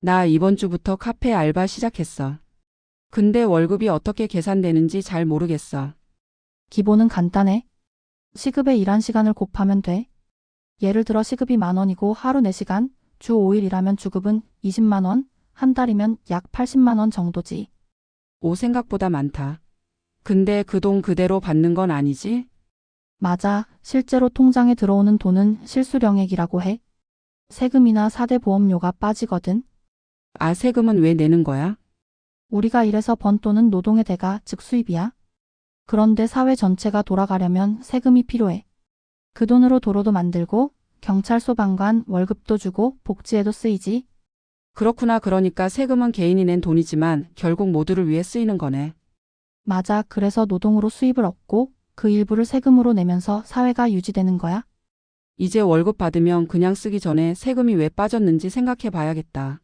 나 이번 주부터 카페 알바 시작했어. 근데 월급이 어떻게 계산되는지 잘 모르겠어. 기본은 간단해. 시급에 일한 시간을 곱하면 돼. 예를 들어 시급이 만 원이고 하루 4시간, 주 5일 일하면 주급은 20만 원, 한 달이면 약 80만 원 정도지. 오 생각보다 많다. 근데 그 돈 그대로 받는 건 아니지? 맞아. 실제로 통장에 들어오는 돈은 실수령액이라고 해. 세금이나 사대 보험료가 빠지거든. 아, 세금은 왜 내는 거야? 우리가 일해서 번 돈은 노동의 대가, 즉 수입이야. 그런데 사회 전체가 돌아가려면 세금이 필요해. 그 돈으로 도로도 만들고, 경찰 소방관 월급도 주고, 복지에도 쓰이지. 그렇구나. 그러니까 세금은 개인이 낸 돈이지만 결국 모두를 위해 쓰이는 거네. 맞아. 그래서 노동으로 수입을 얻고, 그 일부를 세금으로 내면서 사회가 유지되는 거야. 이제 월급 받으면 그냥 쓰기 전에 세금이 왜 빠졌는지 생각해 봐야겠다.